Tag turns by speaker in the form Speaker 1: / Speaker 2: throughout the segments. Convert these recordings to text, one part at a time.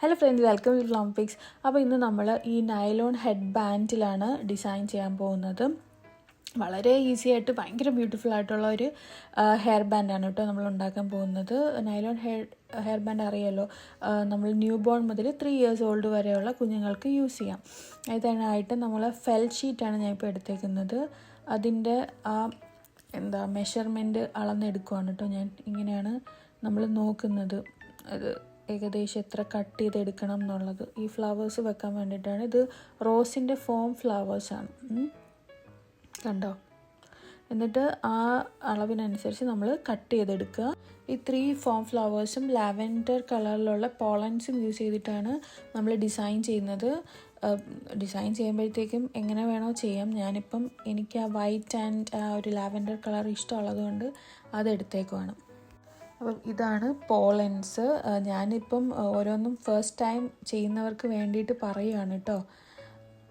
Speaker 1: Hello friends welcome to flum pix അപ്പോൾ ഇന്ന് നമ്മൾ ഈ നൈലോൺ ഹെഡ് ബാൻഡിലാണ് ഡിസൈൻ ചെയ്യാൻ പോകുന്നത്. വളരെ ഈസി ആയിട്ട് ഭയങ്കര ബ്യൂട്ടിഫുൾ ആയിട്ടുള്ള ഒരു ഹെയർ ബാൻഡാണ് കേട്ടോ നമ്മൾ ഉണ്ടാക്കാൻ പോകുന്നത്. നൈലോൺ ഹെയർ ഹെയർ ബാൻഡ് അറിയാലോ നമ്മൾ ന്യൂ ബോൺ മുതൽ ത്രീ ഇയേഴ്സ് ഓൾഡ് വരെയുള്ള കുഞ്ഞുങ്ങൾക്ക് യൂസ് ചെയ്യാം. അതിനായിട്ട് നമ്മൾ ഫെൽ ഷീറ്റാണ് ഞാൻ ഇപ്പോൾ എടുത്തേക്കുന്നത്. അതിന്റെ ആ എന്താ മെഷർമെന്റ് അളന്നെടുക്കുവാണ് കേട്ടോ ഞാൻ ഇങ്ങനെയാണ് നമ്മൾ നോക്കുന്നത്. അത് ഏകദേശം എത്ര കട്ട് ചെയ്തെടുക്കണം എന്നുള്ളത്. ഈ ഫ്ലവേഴ്സ് വെക്കാൻ വേണ്ടിയിട്ടാണ്. ഇത് റോസിന്റെ ഫോം ഫ്ലവേഴ്സാണ് കണ്ടോ? എന്നിട്ട് ആ അളവിനനുസരിച്ച് നമ്മൾ കട്ട് ചെയ്തെടുക്കുക. ഈ ത്രീ ഫോം ഫ്ലവേഴ്സും ലാവൻഡർ കളറിലുള്ള പോളൻസും യൂസ് ചെയ്തിട്ടാണ് നമ്മൾ ഡിസൈൻ ചെയ്യുന്നത്. ഡിസൈൻ ചെയ്യുമ്പോഴത്തേക്കും എങ്ങനെ വേണോ ചെയ്യാം. ഞാനിപ്പം എനിക്ക് ആ വൈറ്റ് ആൻഡ് ആ ഒരു ലാവൻഡർ കളർ ഇഷ്ടമുള്ളത് കൊണ്ട് അതെടുത്തേക്കുവാണ് അപ്പം ഇതാണ് പോളൻസ്. ഞാനിപ്പം ഓരോന്നും ഫസ്റ്റ് ടൈം ചെയ്യുന്നവർക്ക് വേണ്ടിയിട്ട് പറയുകയാണ് കേട്ടോ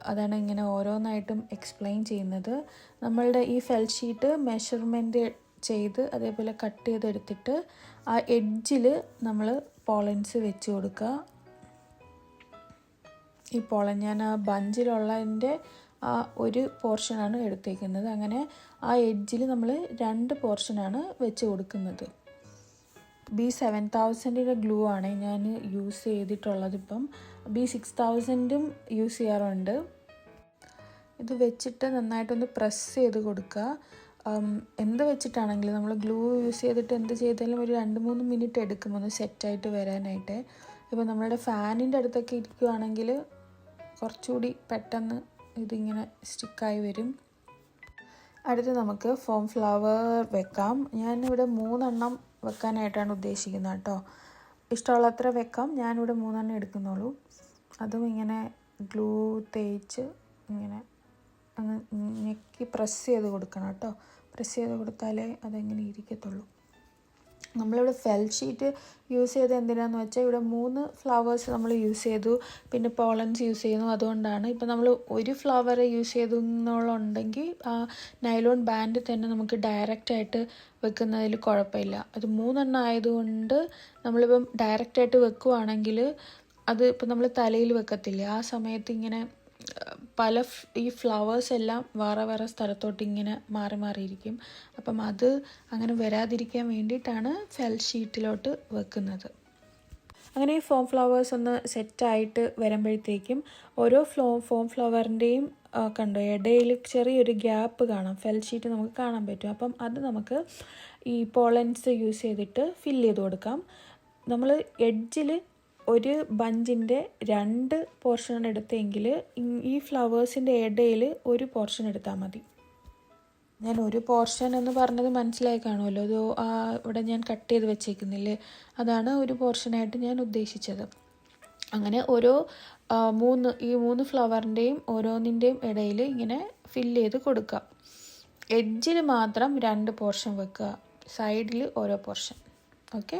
Speaker 1: അതാണ് ഇങ്ങനെ ഓരോന്നായിട്ടും എക്സ്പ്ലെയിൻ ചെയ്യുന്നത്. നമ്മളുടെ ഈ ഫെൽ ഷീറ്റ് മെഷർമെന്റ് ചെയ്ത് അതേപോലെ കട്ട് ചെയ്തെടുത്തിട്ട് ആ എഡ്ജിൽ നമ്മൾ പോളൻസ് വെച്ച് കൊടുക്കുക. ഈ പോളൻ ഞാൻ ആ ബഞ്ചിലുള്ളതിന്റെ ആ ഒരു പോർഷനാണ് എടുത്തേക്കുന്നത്. അങ്ങനെ ആ എഡ്ജിൽ നമ്മൾ രണ്ട് പോർഷനാണ് വെച്ച് കൊടുക്കുന്നത്. ബി സെവൻ തൗസൻഡിന്റെ ഗ്ലൂ ആണ് ഞാൻ യൂസ് ചെയ്തിട്ടുള്ളത് ഇപ്പം ബി സിക്സ് തൗസൻഡും യൂസ് ചെയ്യാറുണ്ട്. ഇത് വെച്ചിട്ട് നന്നായിട്ടൊന്ന് പ്രസ് ചെയ്ത് കൊടുക്കുക. എന്ത് വെച്ചിട്ടാണെങ്കിലും നമ്മൾ ഗ്ലൂ യൂസ് ചെയ്തിട്ട് എന്ത് ചെയ്താലും ഒരു രണ്ട് മൂന്ന് മിനിറ്റ് എടുക്കും ഒന്ന് സെറ്റായിട്ട് വരാനായിട്ട്. ഇപ്പോൾ നമ്മളുടെ ഫാനിന്റെ അടുത്തൊക്കെ ഇരിക്കുവാണെങ്കിൽ കുറച്ചുകൂടി പെട്ടെന്ന് ഇതിങ്ങനെ സ്റ്റിക്കായി വരും. അടുത്ത് നമുക്ക് ഫോം ഫ്ലവർ വെക്കാം. ഞാനിവിടെ മൂന്നെണ്ണം വെക്കാനായിട്ടാണ് ഉദ്ദേശിക്കുന്നത് കേട്ടോ. ഇഷ്ടമുള്ളത്ര വെക്കാം. ഞാനിവിടെ മൂന്നെണ്ണം എടുക്കുന്നുള്ളൂ. അതും ഇങ്ങനെ ഗ്ലൂ തേച്ച് ഇങ്ങനെ അങ്ങ് ഞെക്കി പ്രസ് ചെയ്ത് കൊടുക്കണം കേട്ടോ. പ്രസ് ചെയ്ത് കൊടുത്താലേ അതെങ്ങനെ ഇരിക്കത്തുള്ളൂ. നമ്മളിവിടെ ഫെൽ ഷീറ്റ് യൂസ് ചെയ്ത് എന്തിനാന്ന് വെച്ചാൽ ഇവിടെ മൂന്ന് ഫ്ലവേഴ്സ് നമ്മൾ യൂസ് ചെയ്തു. പിന്നെ പോളൻസ് യൂസ് ചെയ്യുന്നു. അതുകൊണ്ടാണ് ഇപ്പം നമ്മൾ ഒരു ഫ്ലവർ യൂസ് ചെയ്തു എന്നുള്ളുണ്ടെങ്കിൽ ആ നൈലോൺ ബാൻഡ് തന്നെ നമുക്ക് ഡയറക്റ്റ് ആയിട്ട് വെക്കുന്നതിൽ കുഴപ്പമില്ല. അത് മൂന്നെണ്ണം ആയതുകൊണ്ട് നമ്മളിപ്പം ഡയറക്റ്റായിട്ട് വെക്കുവാണെങ്കിൽ അത് ഇപ്പം നമ്മൾ തലയിൽ വെക്കത്തില്ല. ആ സമയത്ത് ഇങ്ങനെ പല ഈ ഫ്ലവേഴ്സ് എല്ലാം വേറെ വേറെ സ്ഥലത്തോട്ട് ഇങ്ങനെ മാറി മാറിയിരിക്കും. അപ്പം അത് അങ്ങനെ വരാതിരിക്കാൻ വേണ്ടിയിട്ടാണ് ഫെൽ ഷീറ്റിലോട്ട് വെക്കുന്നത്. അങ്ങനെ ഈ ഫോം ഫ്ലവേഴ്സ് ഒന്ന് സെറ്റായിട്ട് വരുമ്പോഴത്തേക്കും ഓരോ ഫ്ലോ ഫോം ഫ്ലവറിന്റെയും കണ്ടോ ഇടയിൽ ചെറിയൊരു ഗ്യാപ്പ് കാണാം. ഫെൽ ഷീറ്റ് നമുക്ക് കാണാൻ പറ്റും. അപ്പം അത് നമുക്ക് ഈ പോളൻസ് യൂസ് ചെയ്തിട്ട് ഫില്ല് ചെയ്ത് കൊടുക്കാം. നമ്മൾ എഡ്ജിൽ ഒരു ബഞ്ചിന്റെ രണ്ട് പോർഷനാണ് എടുത്തെങ്കിൽ ഈ ഫ്ലവേഴ്സിന്റെ ഇടയിൽ ഒരു പോർഷൻ എടുത്താൽ മതി. ഞാൻ ഒരു പോർഷൻ എന്ന് പറഞ്ഞത് മനസ്സിലായി കാണുമല്ലോ. അത് ഇവിടെ ഞാൻ കട്ട് ചെയ്ത് വെച്ചേക്കുന്നില്ലേ? അതാണ് ഒരു പോർഷനായിട്ട് ഞാൻ ഉദ്ദേശിച്ചത്. അങ്ങനെ ഓരോ മൂന്ന് ഈ മൂന്ന് ഫ്ലവറിന്റെയും ഓരോന്നിന്റെയും ഇടയിൽ ഇങ്ങനെ ഫില്ല് ചെയ്ത് കൊടുക്കുക. എഡ്ജിൽ മാത്രം രണ്ട് പോർഷൻ വെക്കുക. സൈഡിൽ ഓരോ പോർഷൻ. ഓക്കെ?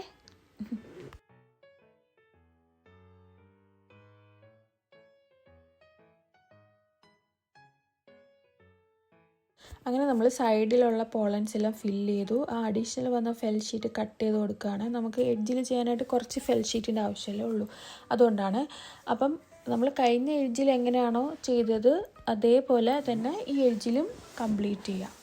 Speaker 1: അങ്ങനെ നമ്മൾ സൈഡിലുള്ള പോളൻസ് എല്ലാം ഫില്ല് ചെയ്തു. ആ അഡീഷണൽ വന്ന ഫെൽ ഷീറ്റ് കട്ട് ചെയ്ത് കൊടുക്കുകയാണ്. നമുക്ക് എഡ്ജിൽ ചെയ്യാനായിട്ട് കുറച്ച് ഫെൽ ഷീറ്റിന്റെ ആവശ്യമല്ലേ ഉള്ളൂ. അതുകൊണ്ടാണ്. അപ്പം നമ്മൾ കഴിഞ്ഞ എഡ്ജിൽ എങ്ങനെയാണോ ചെയ്തത് അതേപോലെ തന്നെ ഈ എഡ്ജിലും കംപ്ലീറ്റ് ചെയ്യാം.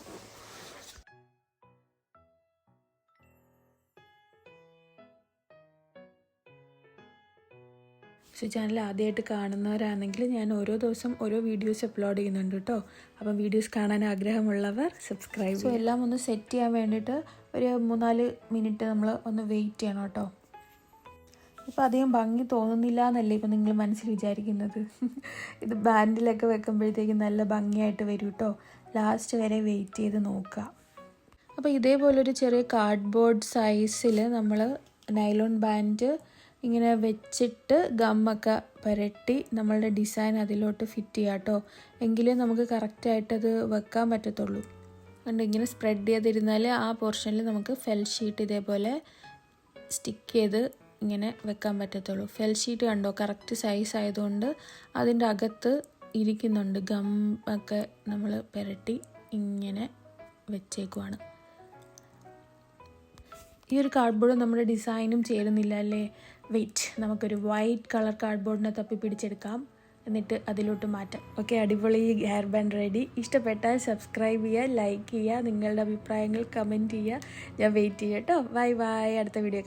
Speaker 1: പക്ഷേ ചാനൽ ആദ്യമായിട്ട് കാണുന്നവരാണെങ്കിൽ ഞാൻ ഓരോ ദിവസം ഓരോ വീഡിയോസ് അപ്ലോഡ് ചെയ്യുന്നുണ്ട് കേട്ടോ അപ്പം വീഡിയോസ് കാണാൻ ആഗ്രഹമുള്ളവർ സബ്സ്ക്രൈബ് സോ എല്ലാം ഒന്ന് സെറ്റ് ചെയ്യാൻ വേണ്ടിയിട്ട് ഒരു മൂന്നാൽ മിനിറ്റ് നമ്മൾ ഒന്ന് വെയിറ്റ് ചെയ്യണം കേട്ടോ ഇപ്പം അധികം ഭംഗി തോന്നുന്നില്ല എന്നല്ലേ ഇപ്പം നിങ്ങൾ മനസ്സിൽ വിചാരിക്കുന്നത്? ഇത് ബാൻഡിലൊക്കെ വെക്കുമ്പോഴത്തേക്കും നല്ല ഭംഗിയായിട്ട് വരും കേട്ടോ ലാസ്റ്റ് വരെ വെയിറ്റ് ചെയ്ത് നോക്കുക അപ്പോൾ ഇതേപോലൊരു ചെറിയ കാർഡ്ബോർഡ് സൈസിൽ നമ്മൾ നൈലോൺ ബാൻഡ് ഇങ്ങനെ വെച്ചിട്ട് ഗമ്മൊക്കെ പുരട്ടി നമ്മളുടെ ഡിസൈൻ അതിലോട്ട് ഫിറ്റ് ചെയ്യാം കേട്ടോ എങ്കിലേ നമുക്ക് കറക്റ്റായിട്ടത് വെക്കാൻ പറ്റത്തുള്ളൂ. അതുകൊണ്ട് ഇങ്ങനെ സ്പ്രെഡ് ചെയ്തിരുന്നാൽ ആ പോർഷനിൽ നമുക്ക് ഫെൽ ഷീറ്റ് ഇതേപോലെ സ്റ്റിക്ക് ചെയ്ത് ഇങ്ങനെ വെക്കാൻ പറ്റത്തുള്ളൂ. ഫെൽ ഷീറ്റ് കണ്ടോ? കറക്റ്റ് സൈസ് ആയതുകൊണ്ട് അതിന്റെ അകത്ത് ഇരിക്കുന്നുണ്ട്. ഗം ഒക്കെ നമ്മൾ പുരട്ടി ഇങ്ങനെ വെച്ചേക്കുവാണ്. ഈ ഒരു കാർഡ്ബോർഡ് നമ്മുടെ ഡിസൈനും ചേരുന്നില്ല അല്ലേ? വെയിറ്റ് നമുക്കൊരു വൈറ്റ് കളർ കാർഡ്ബോർഡിനെ തപ്പി പിടിച്ചെടുക്കാം. എന്നിട്ട് അതിലോട്ട് മാറ്റാം. ഓക്കെ അടിപൊളി ഹെയർ ബാൻഡ് റെഡി ഇഷ്ടപ്പെട്ടാൽ സബ്സ്ക്രൈബ് ചെയ്യുക ലൈക്ക് ചെയ്യുക നിങ്ങളുടെ അഭിപ്രായങ്ങൾ കമന്റ് ചെയ്യുക. ഞാൻ വെയിറ്റ് ചെയ്യാം കേട്ടോ ബൈ ബൈ അടുത്ത വീഡിയോ